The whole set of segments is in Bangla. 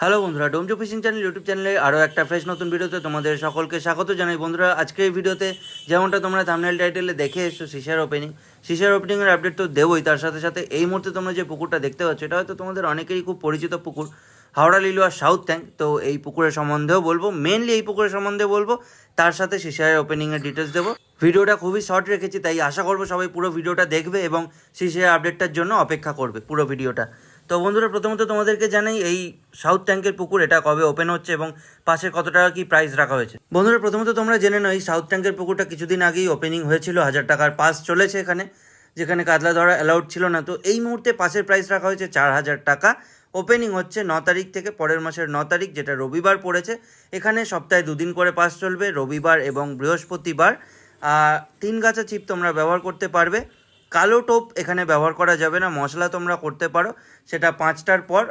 হ্যালো বন্ধুরা ডোমজো ফিশিং চ্যানেল ইউটিউব চ্যানেলে আরও একটা ফ্রেশ নতুন ভিডিওতে তোমাদের সকলকে স্বাগত জানাই। বন্ধুরা আজকের এই ভিডিওতে যেমনটা তোমরা থামনেল টাইটেলে দেখে এসছো সিসার ওপেনিং সিসার ওপেনিংয়ের আপডেট তো দেবই, তার সাথে সাথে এই মুহূর্তে তোমরা যে পুকুরটা দেখতে পাচ্ছ, এটা হয়তো তোমাদের অনেকেরই খুব পরিচিত পুকুর, হাওড়া, লিলুয়া সাউথ ট্যাঙ্ক তো এই পুকুরের সম্বন্ধেও বলব মেনলি এই পুকুরের সম্বন্ধে বলব, তার সাথে সিসারের ওপেনিংয়ের ডিটেলস দেবো। ভিডিওটা খুবই শর্ট রেখেছি, তাই আশা করব সবাই পুরো ভিডিওটা দেখবে এবং সিসারের আপডেটটার জন্য অপেক্ষা করবে পুরো ভিডিওটা। তো বন্ধুরা, প্রথমত তোমাদেরকে জানাই, এই সাউথ ট্যাঙ্কের পুকুর এটা কবে ওপেন হচ্ছে এবং পাশে কত টাকা কি প্রাইস রাখা হয়েছে? বন্ধুরা, প্রথমত তোমরা জেনে নাও, এই সাউথ ট্যাঙ্কের পুকুরটা কিছুদিন আগেই ওপেনিং হয়েছিল, হাজার টাকার পাস চলেছে এখানে, যেখানে কাতলা ধরা অ্যালাউড ছিল না। তো এই মুহূর্তে পাশের প্রাইস রাখা হয়েছে চার হাজার টাকা। ওপেনিং হচ্ছে ন তারিখ থেকে পরের মাসের ন তারিখ, যেটা রবিবার পড়েছে। এখানে সপ্তাহে দুদিন করে পাস চলবে, রবিবার এবং বৃহস্পতিবার। তিন গাছা চিপ তোমরা ব্যবহার করতে পারবে। কালো টোপ এখানে ব্যবহার করা যাবে না, মশলা তোমরা করতে পারো। সেটা পাঁচটার পর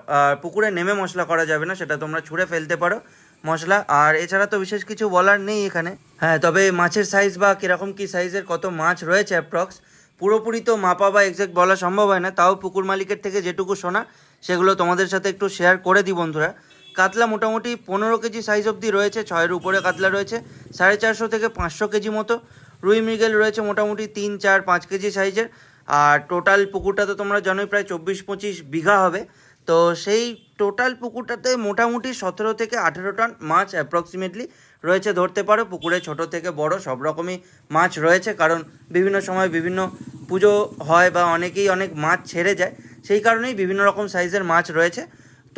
পুকুরে নেমে মশলা করা যাবে না, সেটা তোমরা ছুঁড়ে ফেলতে পারো মশলা। আর এছাড়া তো বিশেষ কিছু বলার নেই এখানে। হ্যাঁ তবে মাছের সাইজ বা কীরকম কী সাইজের কত মাছ রয়েছে অ্যাপ্রক্স পুরোপুরি তো মাপা বা এক্সাক্ট বলা সম্ভব হয় না। তাও পুকুর মালিকের থেকে যেটুকু শোনা, সেগুলো তোমাদের সাথে একটু শেয়ার করে দিই বন্ধুরা। কাতলা মোটামুটি পনেরো কেজি সাইজ অবধি রয়েছে, ছয়ের উপরে কাতলা রয়েছে, সাড়ে চারশো থেকে পাঁচশো কেজি মতো। রুই মৃগেল রয়েছে মোটামুটি তিন, চার, পাঁচ কেজি সাইজের। আর টোটাল পুকুরটা তো তোমরা জানোই, প্রায় চব্বিশ, পঁচিশ বিঘা হবে। তো সেই টোটাল পুকুরটাতে মোটামুটি সতেরো থেকে আঠেরো টন মাছ অ্যাপ্রক্সিমেটলি রয়েছে। ধরতে পারো, পুকুরে ছোট থেকে বড় সব রকমই মাছ রয়েছে। কারণ বিভিন্ন সময় বিভিন্ন পুজো হয় বা অনেকেই অনেক মাছ ছেড়ে যায়। সেই কারণেই বিভিন্ন রকম সাইজের মাছ রয়েছে।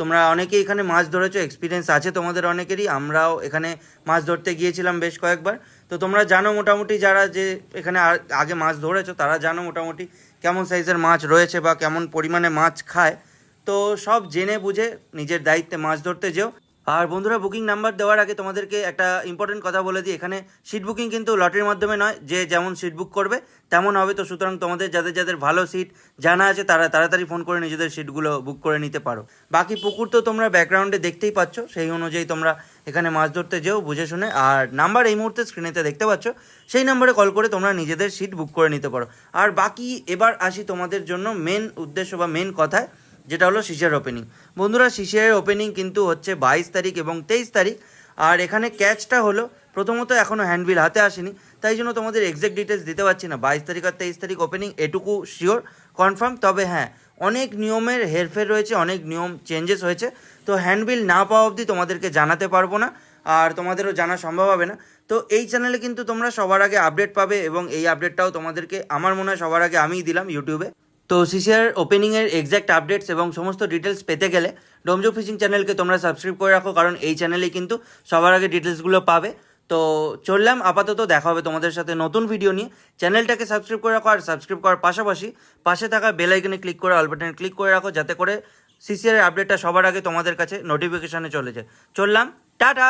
তোমরা অনেকেই এখানে মাছ ধরেছো এক্সপিরিয়েন্স আছে তোমাদের অনেকেরই, আমরাও এখানে মাছ ধরতে গিয়েছিলাম বেশ কয়েকবার। তো তোমরা জানো মোটামুটি যারা যে এখানে আগে মাছ ধরেছো, তারা জানো মোটামুটি কেমন সাইজের মাছ রয়েছে বা কেমন পরিমাণে মাছ খায়। তো সব জেনে বুঝে নিজের দায়িত্বে মাছ ধরতে যেও। আর বন্ধুরা বুকিং নাম্বার দেওয়ার আগে তোমাদেরকে একটা ইম্পর্টেন্ট কথা বলে দিই। এখানে সিট বুকিং কিন্তু লটারির মাধ্যমে নয়, যে যেমন সিট বুক করবে, তেমন হবে তো। সুতরাং তোমাদের যাদের যাদের ভালো সিট জানা আছে, তারা তাড়াতাড়ি ফোন করে নিজেদের সিটগুলো বুক করে নিতে পারো। বাকি পুকুর তো তোমরা ব্যাকগ্রাউন্ডে দেখতেই পাচ্ছ, সেই অনুযায়ী তোমরা এখানে মাছ ধরতে যেও, বুঝে শুনে। আর নাম্বার এই মুহূর্তে স্ক্রিনেতে দেখতে পাচ্ছ, সেই নাম্বারে কল করে তোমরা নিজেদের সিট বুক করে নিতে পারো। আর বাকি, এবার আসি তোমাদের জন্য মেন উদ্দেশ্য বা মেন কথায়। যেটা হলো শিশের ওপেনিং বন্ধুরা শিশের ওপেনিং কিন্তু হচ্ছে বাইশ তারিখ এবং তেইশ তারিখ। আর এখানে ক্যাচটা হলো, প্রথমত এখনও হ্যান্ডবিল হাতে আসেনি, তাই জন্য তোমাদের এক্সাক্ট ডিটেলস দিতে পারছি না। বাইশ তারিখ আর তেইশ তারিখ ওপেনিং এটুকু শিওর কনফার্ম তবে হ্যাঁ অনেক নিয়মের হেরফের রয়েছে, অনেক নিয়ম চেঞ্জেস হয়েছে। তো হ্যান্ডবিল না পাওয়া অবধি তোমাদেরকে জানাতে পারব না, আর তোমাদেরও জানা সম্ভব হবে না। তো এই চ্যানেলে কিন্তু তোমরা সবার আগে আপডেট পাবে এবং এই আপডেটটাও তোমাদেরকে, আমার মনে হয় সবার আগে আমিই দিলাম ইউটিউবে তো সিসিআর ওপেনিংয়ের এক্স্যাক্ট আপডেটস এবং সমস্ত ডিটেলস পেতে গেলে ডোমজো ফিশিং চ্যানেলকে তোমরা সাবস্ক্রাইব করে রাখো, কারণ এই চ্যানেলে কিন্তু সবার আগে ডিটেলসগুলো পাবে। তো চললাম, আপাতত দেখা হবে তোমাদের সাথে নতুন ভিডিও নিয়ে। চ্যানেলটাকে সাবস্ক্রাইব করে রাখো আর সাবস্ক্রাইব করার পাশাপাশি পাশে থাকা বেল আইকনে ক্লিক করে অল বাটনে ক্লিক করে রাখো, যাতে করে সিসিআর আপডেটটা সবার আগে তোমাদের কাছে নোটিফিকেশানে চলে যায়। চললাম, টাটা!